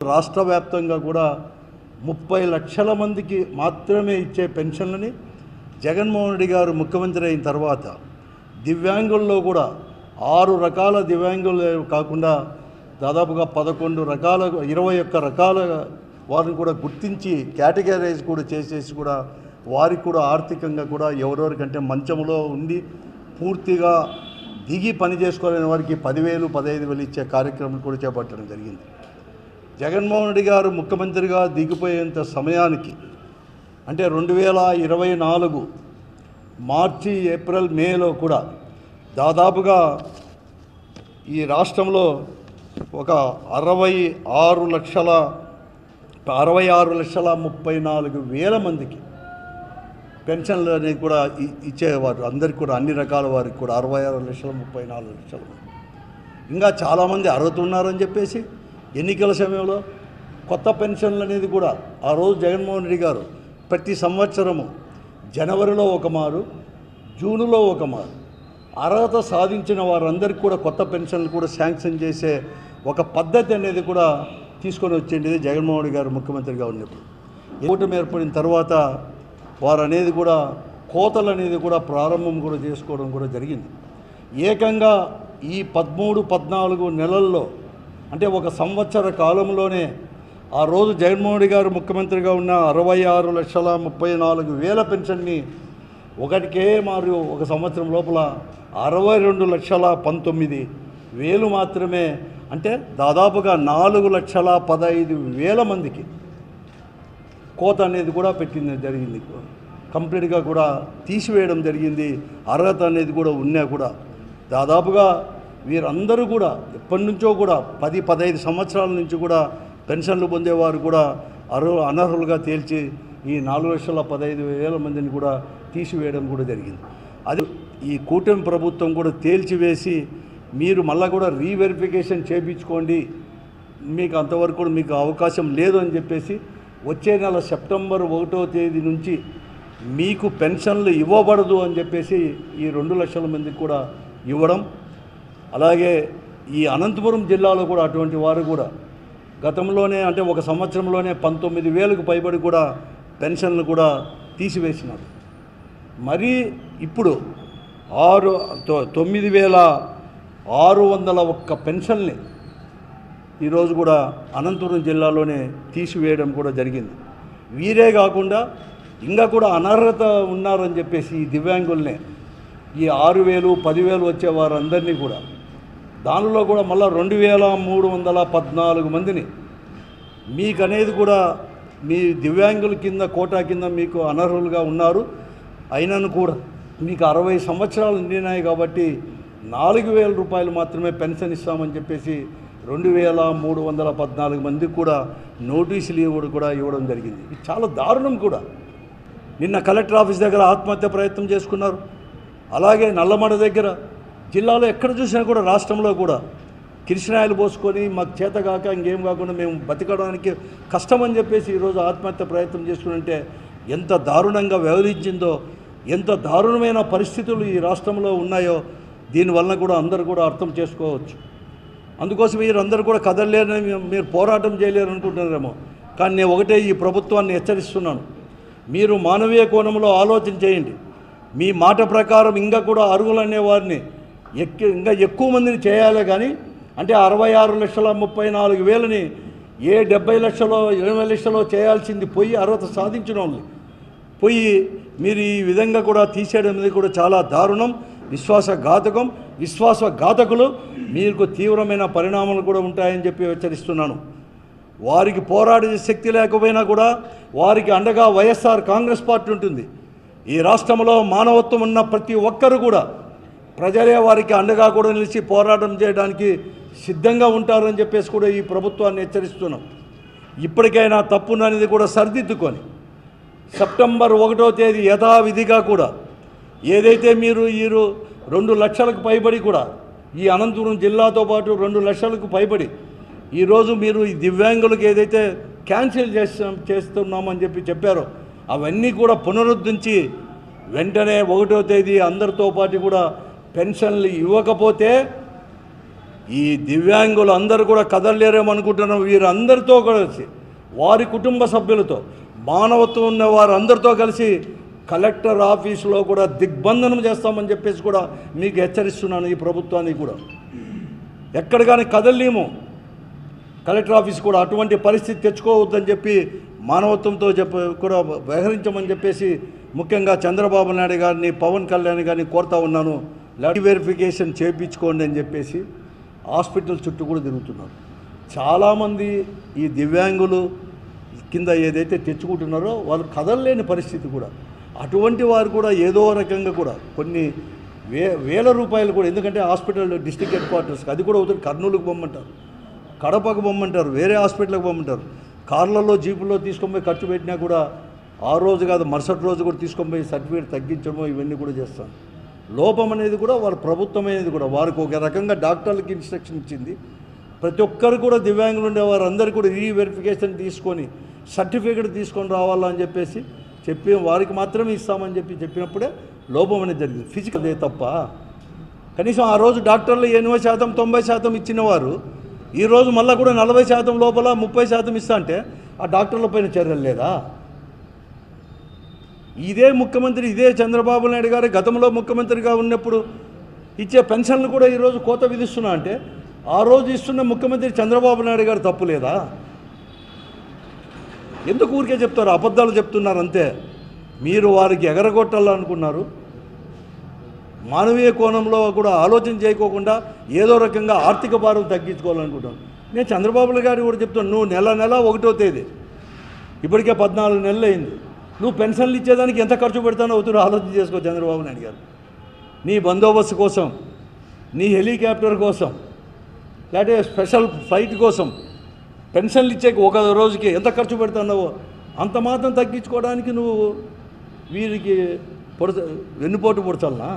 రాష్ట్ర వ్యాప్తంగా కూడా ముప్పై లక్షల మందికి మాత్రమే ఇచ్చే పెన్షన్లని జగన్మోహన్ రెడ్డి గారు ముఖ్యమంత్రి అయిన తర్వాత దివ్యాంగుల్లో కూడా ఆరు రకాల దివ్యాంగులు కాకుండా దాదాపుగా పదకొండు రకాల ఇరవై ఒక్క రకాల వారిని కూడా గుర్తించి కేటగరైజ్ కూడా చేసేసి కూడా వారికి కూడా ఆర్థికంగా కూడా ఎవరెవరికంటే మంచంలో ఉండి పూర్తిగా దిగి పని చేసుకోలేని వారికి పదివేలు పదహైదు వేలు ఇచ్చే కార్యక్రమం కూడా చేపట్టడం జరిగింది. జగన్మోహన్ రెడ్డి గారు ముఖ్యమంత్రిగా దిగిపోయేంత సమయానికి అంటే రెండు వేల ఇరవై నాలుగు మార్చి ఏప్రిల్ మేలో కూడా దాదాపుగా ఈ రాష్ట్రంలో ఒక అరవై ఆరు లక్షల అరవై ఆరు లక్షల ముప్పై నాలుగు వేల మందికి పెన్షన్లు అనేది కూడా ఇ- ఇచ్చేవారు. అందరికి కూడా అన్ని రకాల వారికి కూడా అరవై ఆరు లక్షల ముప్పై నాలుగు లక్షల ఇంకా చాలామంది అర్హత ఉన్నారని చెప్పేసి ఎన్నికల సమయంలో కొత్త పెన్షన్లు అనేది కూడా ఆ రోజు జగన్మోహన్ రెడ్డి గారు ప్రతి సంవత్సరము జనవరిలో ఒక మారు జూన్లో ఒక మారు. అర్హత సాధించిన వారందరికీ కూడా కొత్త పెన్షన్లు కూడా శాంక్షన్ చేసే ఒక పద్ధతి అనేది కూడా తీసుకొని వచ్చింది జగన్మోహన్ రెడ్డి గారు ముఖ్యమంత్రిగా ఉన్నప్పుడు. కూటమి ఏర్పడిన తర్వాత వారు అనేది కూడా కోతలు అనేది కూడా ప్రారంభం కూడా చేసుకోవడం కూడా జరిగింది. ఏకంగా ఈ పదమూడు పద్నాలుగు నెలల్లో అంటే ఒక సంవత్సర కాలంలోనే ఆ రోజు జగన్మోహన్ గారు ముఖ్యమంత్రిగా ఉన్న అరవై ఆరు లక్షల ముప్పై నాలుగు వేల పెన్షన్ని ఒకటికే మారు ఒక సంవత్సరం లోపల అరవై రెండు లక్షల పంతొమ్మిది వేలు మాత్రమే అంటే దాదాపుగా నాలుగు లక్షల పదహైదు వేల మందికి కోత అనేది కూడా పెట్టింది జరిగింది. కంప్లీట్గా కూడా తీసివేయడం జరిగింది. అర్హత అనేది కూడా ఉన్నా కూడా దాదాపుగా వీరందరూ కూడా ఎప్పటి నుంచో కూడా పది పదహైదు సంవత్సరాల నుంచి కూడా పెన్షన్లు పొందేవారు కూడా అర్హు అనర్హులుగా తేల్చి ఈ నాలుగు లక్షల పదహైదు వేల మందిని కూడా తీసివేయడం కూడా జరిగింది. అది ఈ కూటమి ప్రభుత్వం కూడా తేల్చివేసి మీరు మళ్ళీ కూడా రీవెరిఫికేషన్ చేయించుకోండి మీకు అంతవరకు కూడా మీకు అవకాశం లేదు అని చెప్పేసి వచ్చే నెల సెప్టెంబర్ ఒకటో తేదీ నుంచి మీకు పెన్షన్లు ఇవ్వబడదు అని చెప్పేసి ఈ రెండు లక్షల మందికి కూడా ఇవ్వడం అలాగే ఈ అనంతపురం జిల్లాలో కూడా అటువంటి వారు కూడా గతంలోనే అంటే ఒక సంవత్సరంలోనే పంతొమ్మిది వేలకు పైబడి కూడా పెన్షన్లు కూడా తీసివేసినారు. మరీ ఇప్పుడు ఆరు తొ- తొమ్మిది వేల ఆరు వందల ఒక్క పెన్షన్ని ఈరోజు కూడా అనంతపురం జిల్లాలోనే తీసివేయడం కూడా జరిగింది. వీరే కాకుండా ఇంకా కూడా అనర్హత ఉన్నారని చెప్పేసి ఈ దివ్యాంగుల్నే ఈ ఆరు వేలు పదివేలు వచ్చే వారందరినీ కూడా దానిలో కూడా మళ్ళీ రెండు వేల మూడు వందల పద్నాలుగు మందిని. మీకు అనేది కూడా మీ దివ్యాంగుల కింద కోటా కింద మీకు అనర్హులుగా ఉన్నారు. అయినను కూడా మీకు అరవై సంవత్సరాలు నిండినాయి కాబట్టి నాలుగు వేల రూపాయలు మాత్రమే పెన్షన్ ఇస్తామని చెప్పేసి రెండు వేల మూడు వందల పద్నాలుగు మందికి కూడా నోటీసులు ఇవ్వడం కూడా ఇవ్వడం జరిగింది. ఇది చాలా దారుణం కూడా. నిన్న కలెక్టర్ ఆఫీస్ దగ్గర ఆత్మహత్య ప్రయత్నం చేసుకున్నారు. అలాగే నల్లమడ దగ్గర జిల్లాలో ఎక్కడ చూసినా కూడా రాష్ట్రంలో కూడా కిరిసినాయలు పోసుకొని మాకు చేత కాక ఇంకేం కాకుండా మేము బతకడానికి కష్టమని చెప్పేసి ఈరోజు ఆత్మహత్య ప్రయత్నం చేసుకుంటే ఎంత దారుణంగా వ్యవహరించిందో ఎంత దారుణమైన పరిస్థితులు ఈ రాష్ట్రంలో ఉన్నాయో దీనివల్ల కూడా అందరూ కూడా అర్థం చేసుకోవచ్చు. అందుకోసం మీరందరూ కూడా కదలలేరని మీరు పోరాటం చేయలేరు అనుకుంటున్నారేమో. కానీ నేను ఒకటే ఈ ప్రభుత్వాన్ని హెచ్చరిస్తున్నాను. మీరు మానవీయ కోణంలో ఆలోచన చేయండి. మీ మాట ప్రకారం ఇంకా కూడా అర్హులనే వారిని ఎక్కి ఇంకా ఎక్కువ మందిని చేయాలి కానీ అంటే అరవై ఆరు లక్షల ముప్పై నాలుగు వేలని ఏ డెబ్బై లక్షలో ఇరవై లక్షలో చేయాల్సింది పోయి అర్హత సాధించిన వాళ్ళు. పోయి మీరు ఈ విధంగా కూడా తీసేయడం అనేది కూడా చాలా దారుణం విశ్వాసఘాతకం. విశ్వాసఘాతకులు మీకు తీవ్రమైన పరిణామాలు కూడా ఉంటాయని చెప్పి హెచ్చరిస్తున్నాను. వారికి పోరాడే శక్తి లేకపోయినా కూడా వారికి అండగా వైఎస్ఆర్ కాంగ్రెస్ పార్టీ ఉంటుంది. ఈ రాష్ట్రంలో మానవత్వం ఉన్న ప్రతి ఒక్కరు కూడా ప్రజలే వారికి అండగా కూడా నిలిచి పోరాటం చేయడానికి సిద్ధంగా ఉంటారని చెప్పేసి కూడా ఈ ప్రభుత్వాన్ని హెచ్చరిస్తున్నాం. ఇప్పటికైనా తప్పుననేది కూడా సరిదిద్దుకొని సెప్టెంబర్ ఒకటో తేదీ యథావిధిగా కూడా ఏదైతే మీరు ఈ రెండు లక్షలకు పైబడి కూడా ఈ అనంతపురం జిల్లాతో పాటు రెండు లక్షలకు పైబడి ఈరోజు మీరు ఈ దివ్యాంగులకు ఏదైతే క్యాన్సిల్ చేస్తాం చేస్తున్నామని చెప్పి చెప్పారో అవన్నీ కూడా పునరుద్ధరించి వెంటనే ఒకటో తేదీ అందరితో పాటు కూడా పెన్షన్లు ఇవ్వకపోతే ఈ దివ్యాంగులు అందరూ కూడా కదలలేరేమనుకుంటున్నాం వీరందరితో కలిసి వారి కుటుంబ సభ్యులతో మానవత్వం ఉన్న వారందరితో కలిసి కలెక్టర్ ఆఫీసులో కూడా దిగ్బంధనం చేస్తామని చెప్పేసి కూడా మీకు హెచ్చరిస్తున్నాను ఈ ప్రభుత్వానికి కూడా. ఎక్కడ కానీ కదలలేము. కలెక్టర్ ఆఫీస్ కూడా అటువంటి పరిస్థితి తెచ్చుకోవద్దని చెప్పి మానవత్వంతో చెప్ప కూడా వ్యవహరించమని చెప్పేసి ముఖ్యంగా చంద్రబాబు నాయుడు గారిని పవన్ కళ్యాణ్ గారిని కోరుతా ఉన్నాను. లడ్ వెరిఫికేషన్ చేయించుకోండి అని చెప్పేసి హాస్పిటల్ చుట్టూ కూడా తిరుగుతున్నారు. చాలామంది ఈ దివ్యాంగులు కింద ఏదైతే తెచ్చుకుంటున్నారో వాళ్ళు కదలలేని పరిస్థితి కూడా. అటువంటి వారు కూడా ఏదో రకంగా కూడా కొన్ని వే వేల రూపాయలు కూడా ఎందుకంటే హాస్పిటల్ డిస్టిక్ హెడ్ క్వార్టర్స్కి అది కూడా అవుతుంది కర్నూలుకు పొమ్మంటారు కడపకు పొమ్మంటారు వేరే హాస్పిటల్కి పొమ్మంటారు కార్లలో జీపుల్లో తీసుకొని పోయి ఖర్చు పెట్టినా కూడా ఆ రోజు కాదు మరుసటి రోజు కూడా తీసుకొని పోయి సర్టిఫికేట్ తగ్గించడము ఇవన్నీ కూడా చేస్తాను. లోపం అనేది కూడా వారి ప్రభుత్వం అనేది కూడా వారికి ఒక రకంగా డాక్టర్లకి ఇన్స్ట్రక్షన్ ఇచ్చింది. ప్రతి ఒక్కరు కూడా దివ్యాంగులు ఉండే వారందరూ కూడా ఈ వెరిఫికేషన్ తీసుకొని సర్టిఫికేట్ తీసుకొని రావాలని చెప్పేసి చెప్పి వారికి మాత్రమే ఇస్తామని చెప్పి చెప్పినప్పుడే లోపం అనేది జరిగింది. ఫిజికల్ అదే తప్ప. కనీసం ఆ రోజు డాక్టర్లు ఎనభై శాతం తొంభై శాతం ఇచ్చిన వారు ఈరోజు మళ్ళీ కూడా నలభై శాతం లోపల ముప్పై శాతం ఇస్తా అంటే ఆ డాక్టర్ల పైన చర్యలు లేదా? ఇదే ముఖ్యమంత్రి ఇదే చంద్రబాబు నాయుడు గారు గతంలో ముఖ్యమంత్రిగా ఉన్నప్పుడు ఇచ్చే పెన్షన్లు కూడా ఈరోజు కోత విధిస్తున్నా అంటే ఆ రోజు ఇస్తున్న ముఖ్యమంత్రి చంద్రబాబు నాయుడు గారు తప్పులేదా ఎందుకు ఊరికే చెప్తారు? అబద్ధాలు చెప్తున్నారు అంతే. మీరు వారికి ఎగరగొట్టాలనుకున్నారు మానవీయ కోణంలో కూడా ఆలోచన చేయకోకుండా ఏదో రకంగా ఆర్థిక భారం తగ్గించుకోవాలనుకుంటాను నేను చంద్రబాబు గారు కూడా చెప్తాను నువ్వు నెల నెల ఒకటో తేదీ ఇప్పటికే పద్నాలుగు నెలలు అయింది నువ్వు పెన్షన్లు ఇచ్చేదానికి ఎంత ఖర్చు పెడతానో అవుతుందో ఆలోచన చేసుకో చంద్రబాబు నాయుడు గారు నీ బందోబస్తు కోసం నీ హెలికాప్టర్ కోసం లేకపోతే స్పెషల్ ఫ్లైట్ కోసం పెన్షన్లు ఇచ్చే ఒక రోజుకి ఎంత ఖర్చు పెడుతున్నావో అంత మాత్రం తగ్గించుకోవడానికి నువ్వు వీరికి పొడ వెన్నుపోటు పొడచాలనా?